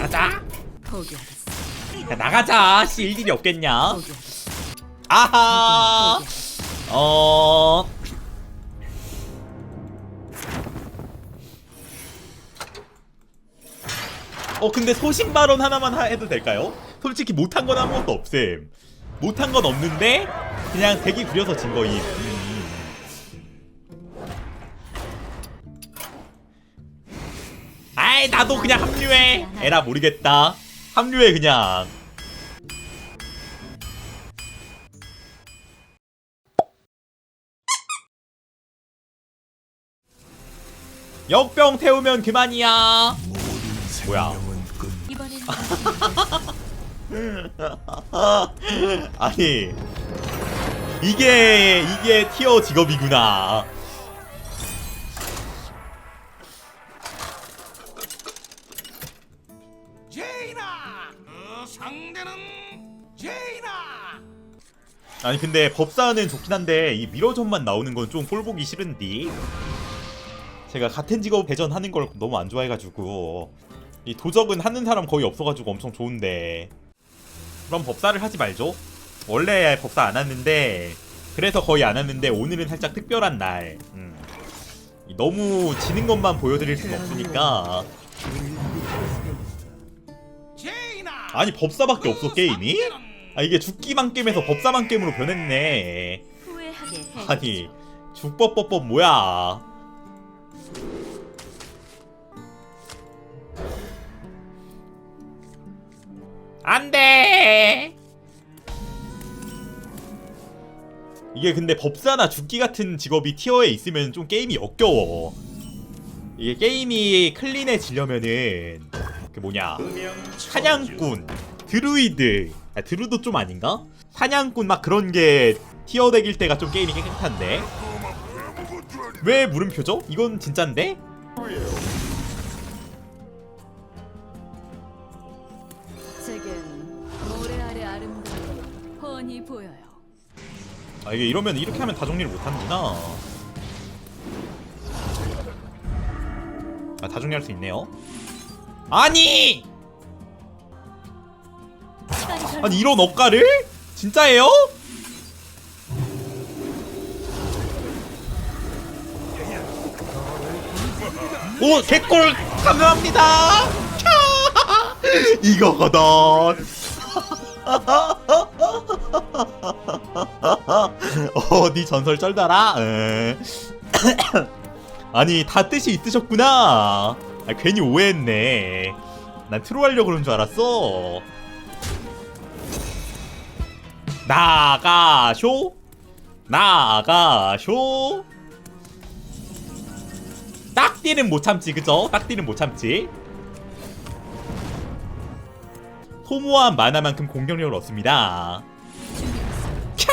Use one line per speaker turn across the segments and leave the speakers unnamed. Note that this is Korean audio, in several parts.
나가자
포기하겠어.
야 나가자 씨 일일이 없겠냐
포기하겠어.
아하.
어
어 근데 소신 발언 하나만 하- 해도 될까요? 솔직히 못한 건 아무것도 없음 못한 건 없는데 그냥 대기 부려서 진 거임 나도 그냥 합류해. 에라 모르겠다. 합류해 그냥. 역병 태우면 그만이야. 뭐야? 아니 이게 이게 티어 직업이구나 아니 근데 법사는 좋긴 한데 이 미러전만 나오는 건 좀 꼴보기 싫은디 제가 같은 직업 배전하는 걸 너무 안 좋아해가지고 이 도적은 하는 사람 거의 없어가지고 엄청 좋은데. 그럼 법사를 하지 말죠. 원래 법사 안 왔는데 그래서 거의 안 왔는데 오늘은 살짝 특별한 날. 음. 이 너무 지는 것만 보여드릴 순 없으니까. 아니 법사밖에 없어 게임이? 아 이게 죽기만 게임에서 법사만 게임으로 변했네.
후회하게 해.
아니 죽법법법 뭐야? 안돼! 이게 근데 법사나 죽기 같은 직업이 티어에 있으면 좀 게임이 역겨워. 이게 게임이 클린해지려면은 그 뭐냐? 사냥꾼 드루이드 아 드루도 좀 아닌가? 사냥꾼 막 그런 게 티어 덱일 때가 좀 게임이 깨끗한데 왜 물음표죠? 이건 진짠데?
제겐 모래 아래 아름다움이 훤히 보여요.
아 이게 이러면 이렇게 하면 다 정리를 못하는구나 아다 정리할 수 있네요 아니! 아니 이런 억가를? 진짜예요? 오 개꿀 감사합니다 캬! 이거거든 어네 전설 쩔다라 에. 아니 다 뜻이 있으셨구나 아, 괜히 오해했네 난 트롤 하려고 그런 줄 알았어 나가쇼? 나가쇼? 딱띠는 못 참지 그죠? 딱띠는 못 참지. 소모한 만화만큼 공격력을 얻습니다. 캬!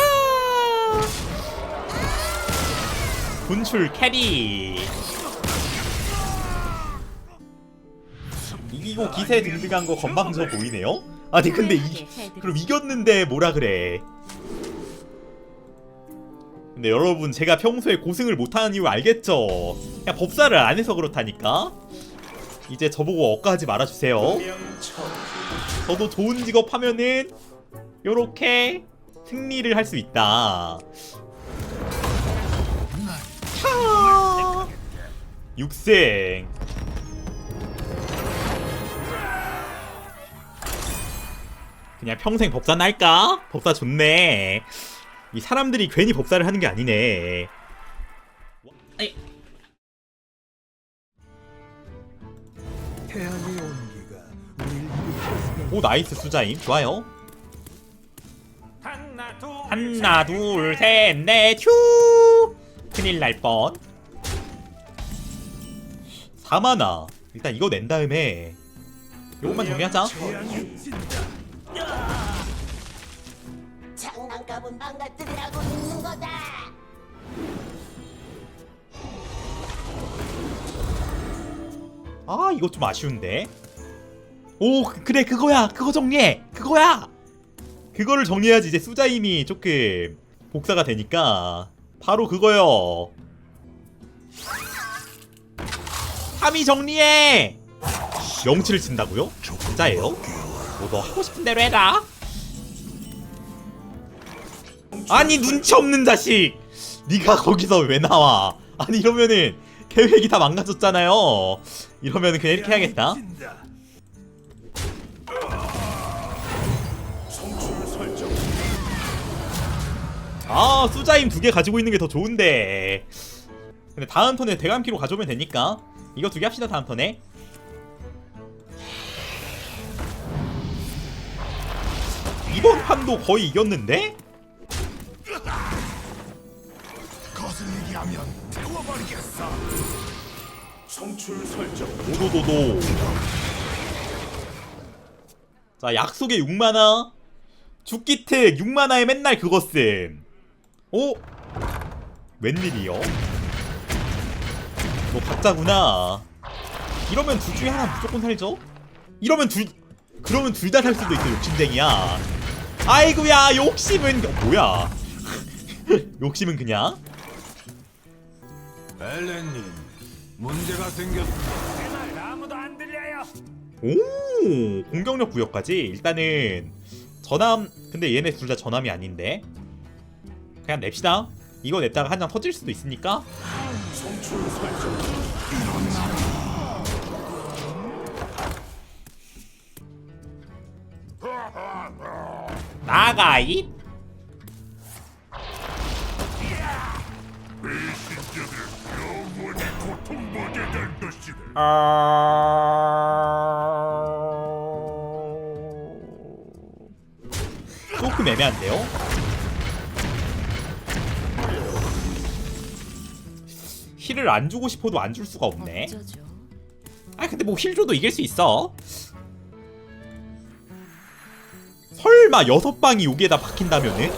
분출 캐리. 이기고 기세 등등한 거 건방져 보이네요? 아니 근데 이. 그럼 이겼는데 뭐라 그래? 근데 여러분 제가 평소에 고승을 못하는 이유 알겠죠? 그냥 법사를 안 해서 그렇다니까? 이제 저보고 억까하지 말아주세요. 저도 좋은 직업 하면은 요렇게 승리를 할 수 있다. 캬 육생 그냥 평생 법사나 할까? 법사 좋네. 이 사람들이 괜히 법사를 하는 게 아니네.
일으켰으면
오 나이스 수자임. 좋아요.
하나 둘
하나 둘 셋 넷 휴! 큰일 날 뻔. 4만화. 일단 이거 낸 다음에 요것만 정리하자
장난감은 망가뜨리라고 있는 거다.
아 이거 좀 아쉬운데. 오 그- 그래 그거야. 그거 정리해. 그거야. 그거를 정리해야지 이제 수자임이 조금 복사가 되니까. 바로 그거요. 3위 정리해. 명치를 친다고요? 진짜예요? 뭐너 하고 싶은 대로 해라. 아니 눈치 없는 자식. 네가 거기서 왜 나와? 아니 이러면은 계획이 다 망가졌잖아요. 이러면은 그냥 이렇게 해야겠다. 아 수자임 두 개 가지고 있는 게 더 좋은데. 근데 다음 턴에 대감키로 가져오면 되니까 이거 두 개 합시다 다음 턴에. 이번 판도 거의 이겼는데?
거슬리게 하면 태워버리겠어. 성출 설정.
오도도도. 자 약속의 6만화. 죽기 특 6만화에 맨날 그거 씀. 오? 웬일이요? 너 가짜구나. 이러면 둘 중에 하나 무조건 살죠? 이러면 둘 그러면 둘 다 살 수도 있어 욕심쟁이야. 아이고야 욕심은 어, 뭐야? 욕심은 그냥
엘렌님, 문제가 생겼습니다. 제발 아무도 안 들려요.
오 공격력 부여까지 일단은 전함 근데 얘네 둘 다 전함이 아닌데 그냥 냅시다 이거 냈다가 한 장 터질 수도 있으니까
성출 설정.
나가이
것이다.
아... 조금 애매한데요? 힐을 안 주고 싶어도 안 줄 수가 없네? 아 근데 뭐 힐 줘도 이길 수 있어 설마 여섯 방이 여기에다 박힌다면은?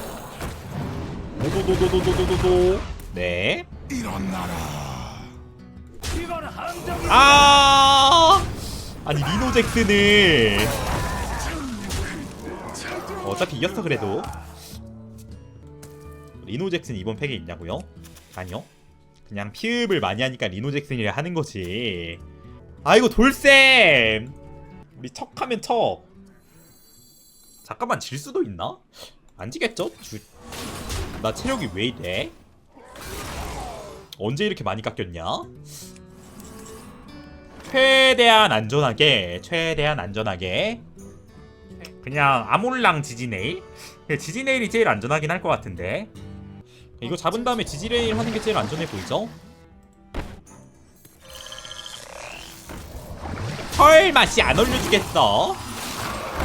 도도도도도도도도. 네. 아! 아니 리노 잭슨을. 어차피 이겼어 그래도. 리노 잭슨 이번 팩에 있냐고요? 아니요. 그냥 피읍을 많이 하니까 리노 잭슨이라 하는 거지. 아이고 돌쌤! 우리 척하면 척 잠깐만 질 수도 있나? 안 지겠죠? 주... 나 체력이 왜 이래? 언제 이렇게 많이 깎였냐? 최대한 안전하게 최대한 안전하게 그냥 아몰랑 지지네일 지지네일이 제일 안전하긴 할 것 같은데 이거 잡은 다음에 지지네일 하는 게 제일 안전해 보이죠? 설마 씨안 올려주겠어?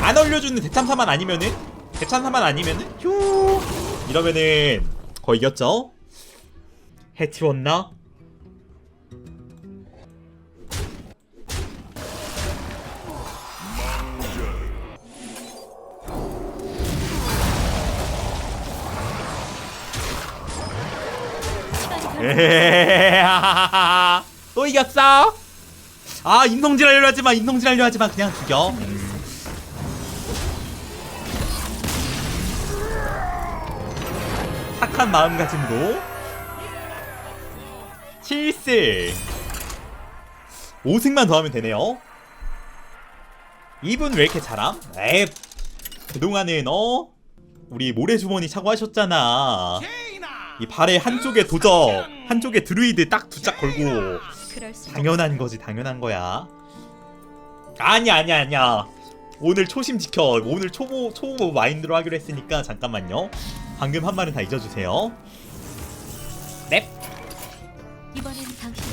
안 올려주는 대참사만 아니면은 대참사만 아니면은 휴 이러면은 거의 이겼죠? 해치웠나? 또 이겼어? 아 인성질 하려 하지마 인성질 하려 하지마 그냥 죽여 착한 마음가짐으로. 7승. 5승만 더 하면 되네요. 이분 왜 이렇게 잘함? 에 그동안은 어? 우리 모래주머니 차고 하셨잖아.
이
발에 한쪽에 도적 한쪽에 드루이드 딱 두 짝 걸고. 당연한 거지 당연한 거야. 아니야 아니야 아니야. 오늘 초심 지켜. 오늘 초보 초보 마인드로 하기로 했으니까 잠깐만요 방금 한 말은 다 잊어주세요. 넵.
이번엔 당신.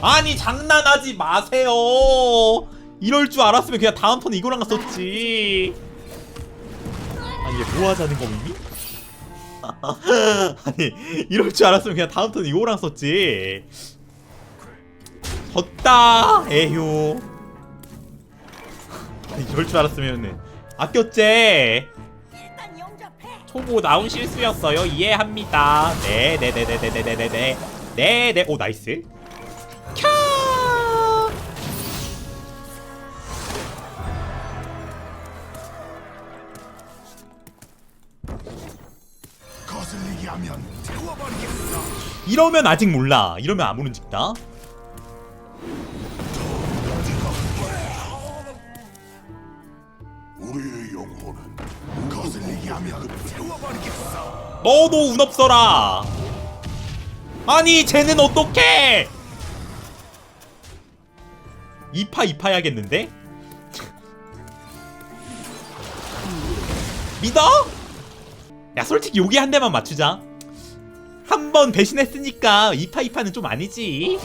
아니 장난하지 마세요. 이럴 줄 알았으면 그냥 다음 턴에 이거랑 썼지. 아니 이게 뭐 하자는 겁니? 아니 이럴 줄 알았으면 그냥 다음 턴에 이거랑 썼지 졌다 에휴. 아, 이럴 줄 알았으면
아꼈제.
초보 나온 실수였어요. 이해합니다. 네네네네네네네네 네네 오 나이스. 캬! 이러면 아직 몰라. 이러면 아무런 직다.
우리의 영혼은 거슬리게 하며 채워버리겠어.
너도 운 없어라. 아니 쟤는 어떡해 2파 2파 해야겠는데 믿어? 야 솔직히 여기 한 대만 맞추자. 한 번 배신했으니까 2파 2파는 좀 아니지.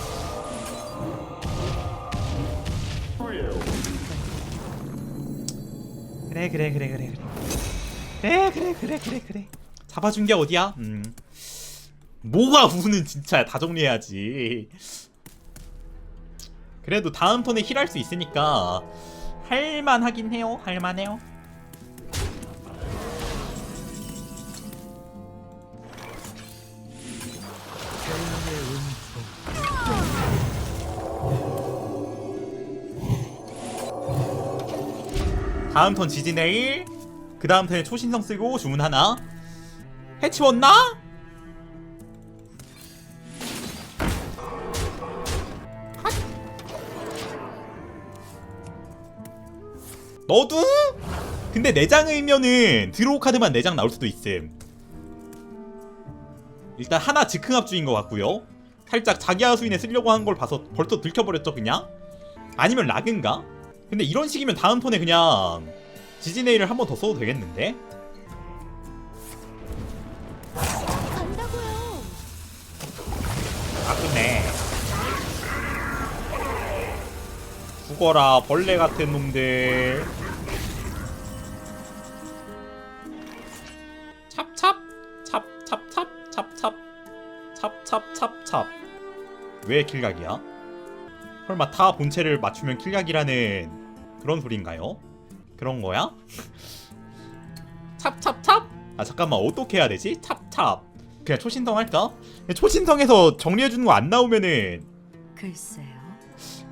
네, 그래 그래 그래 그래 그래. 그래 그래 그래 그래 그래. 잡아준 게 어디야? 음. 뭐가 우는 진짜 다 정리해야지. 그래도 다음번에 힐할 수 있으니까 할만하긴 해요 할만해요. 다음 턴 지진에일 그 다음 턴에 초신성 쓰고 주문 하나 해치웠나? 너도? 근데 내장이면은 드로우 카드만 내장 나올 수도 있음 일단 하나 즉흥합주인 것 같고요 살짝 자기 하수인에 쓰려고 한 걸 봐서 벌써 들켜버렸죠 그냥? 아니면 락인가? 근데 이런 식이면 다음 톤에 그냥 지진에일을 한번 더 써도 되겠는데? 아프네 죽어라 벌레 같은 놈들 찹찹 찹찹찹찹찹찹찹찹찹 왜 길각이야? 설마 타 본체를 맞추면 킬약이라는 그런 소린가요? 그런 거야? 찹찹찹? 아 잠깐만 어떻게 해야 되지? 찹찹 그냥 초신성 할까? 초신성에서 정리해주는 거 안 나오면은
글쎄요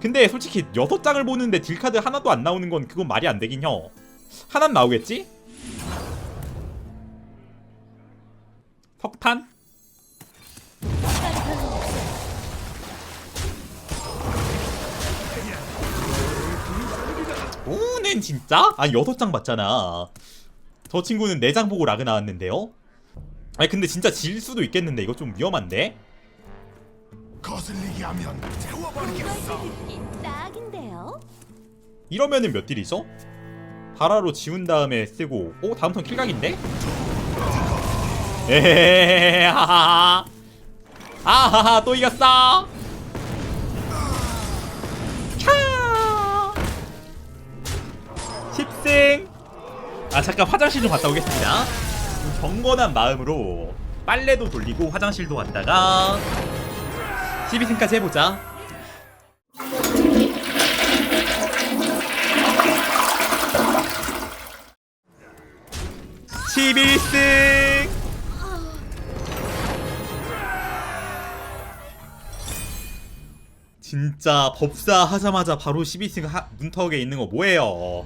근데 솔직히 여섯 장을 보는데 딜카드 하나도 안 나오는 건 그건 말이 안 되긴 혀 하나 나오겠지? 석탄? 미쳤네 진짜? 아니 6장 봤잖아 저 친구는 4장 보고 락이 나왔는데요? 아니 근데 진짜 질 수도 있겠는데 이거 좀 위험한데?
거슬리게 하면 태워버리겠어
딱인데요?
이러면은 몇 딜이죠? 바라로 지운 다음에 쓰고 오 다음 턴 킬각인데? 에헤헤헤 아하하 아하하 또 이겼어 쌩! 아 잠깐 화장실 좀 갔다 오겠습니다. 경건한 마음으로 빨래도 돌리고 화장실도 갔다가 12승까지 해보자. 11승! 진짜 법사 하자마자 바로 12승 하, 문턱에 있는 거 뭐예요?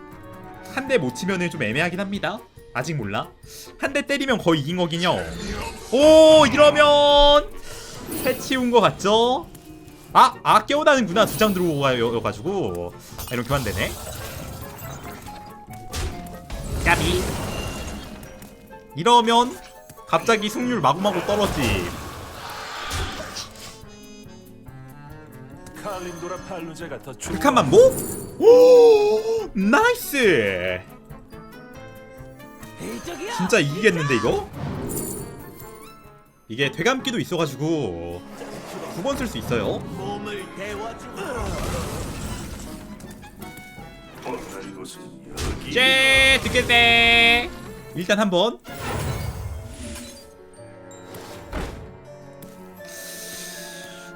한 대 못 치면은 좀 애매하긴 합니다. 아직 몰라. 한 대 때리면 거의 이긴 거긴요. 오 이러면 해치운 거 같죠? 아! 아 깨어나는구나. 두 장 들어가가지고. 아 이런 교환되네. 까비. 이러면 갑자기 승률 마구마구 떨어짐
칼린도라 팔루제가 더 좋아.
극한 만보? 오 나이스. 진짜 이기겠는데 이거? 이게 되감기도 있어가지고 두 번 쓸 수 있어요
몸을
듣겠네 일단 한번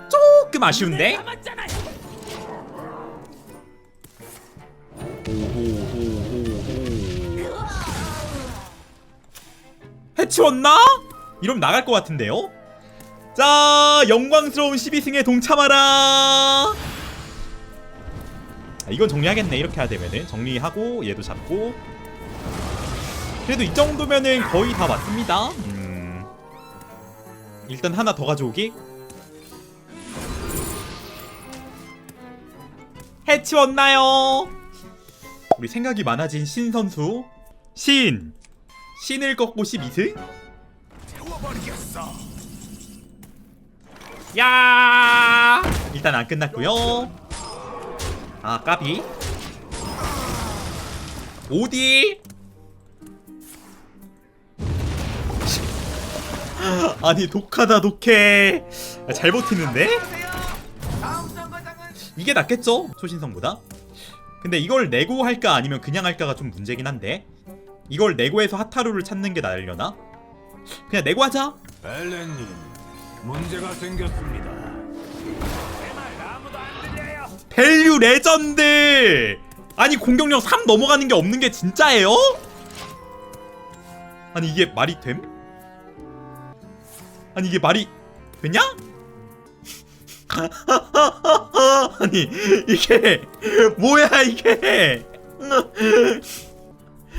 조금 아쉬운데? 해치웠나? 이러면 나갈 것 같은데요? 자, 영광스러운 12승에 동참하라! 아, 이건 정리하겠네, 이렇게 해야 되면은. 정리하고, 얘도 잡고. 그래도 이 정도면은 거의 다 맞습니다. 음. 일단 하나 더 가져오기. 해치웠나요? 우리 생각이 많아진 신 선수. 신! 신을 꺾고 12승?
태워버리겠어.
야! 일단 안 끝났고요. 아 까비. 오디. 아니 독하다 독해. 아, 잘 버티는데? 이게 낫겠죠? 초신성보다. 근데 이걸 내고 할까 아니면 그냥 할까가 좀 문제긴 한데. 이걸 내고해서 하타루를 찾는 게 나으려나? 그냥 내고 하자.
벨렌님, 문제가 생겼습니다. 내말 아무도 안 들려요.
밸류 레전드! 아니 공격력 3 넘어가는 게 없는 게 진짜예요? 아니 이게 말이 됨? 아니 이게 말이 되냐? 아니 이게 뭐야 이게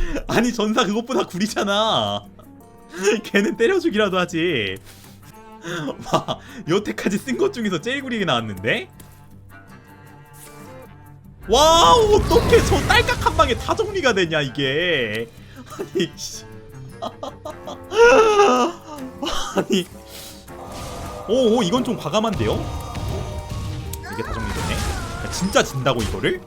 아니 전사 그것보다 구리잖아. 걔는 때려주기라도 하지. 와 여태까지 쓴 것 중에서 제일 구리게 나왔는데? 와 어떻게 저 딸깍 한 방에 다 정리가 되냐 이게. 아니 씨. 아니. 오, 오 이건 좀 과감한데요? 이게 다 정리되네. 야, 진짜 진다고 이거를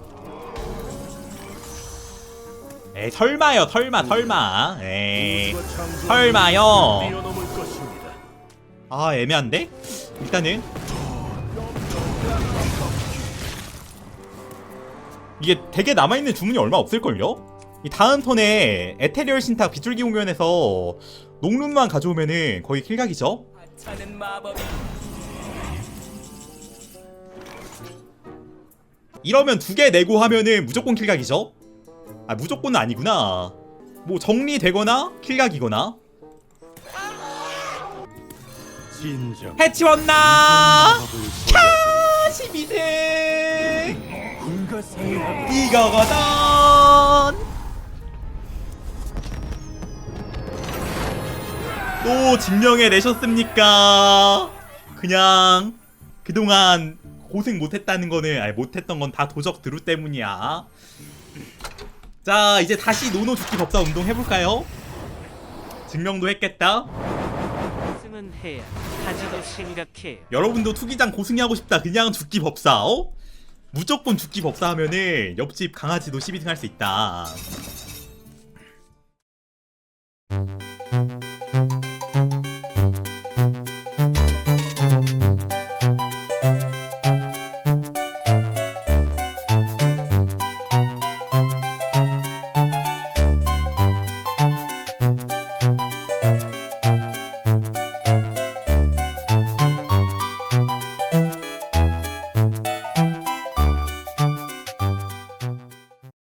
에이 설마요 설마 설마 에이 설마요
뛰어넘을 것입니다.
아 애매한데 일단은 이게 되게 남아있는 주문이 얼마 없을걸요? 이 다음 턴에 에테리얼 신탁 빗줄기 공연에서 녹룬만 가져오면은 거의 킬각이죠? 이러면 두 개 내고 하면은 무조건 킬각이죠? 아 무조건은 아니구나 뭐 정리되거나 킬각이거나. 해치웠나? 캬 12등
군가 사이하고
이거거든 또 증명해 내셨습니까? 그냥 그동안 고생 못했다는 거는 아니 못했던 건 다 도적 드루 때문이야 자 이제 다시 노노 죽기 법사 운동 해볼까요? 증명도 했겠다
승은 해야 하지도 심각해요.
여러분도 투기장 고승하고 싶다 그냥 죽기 법사 어? 무조건 죽기 법사 하면은 옆집 강아지도 12등 할 수 있다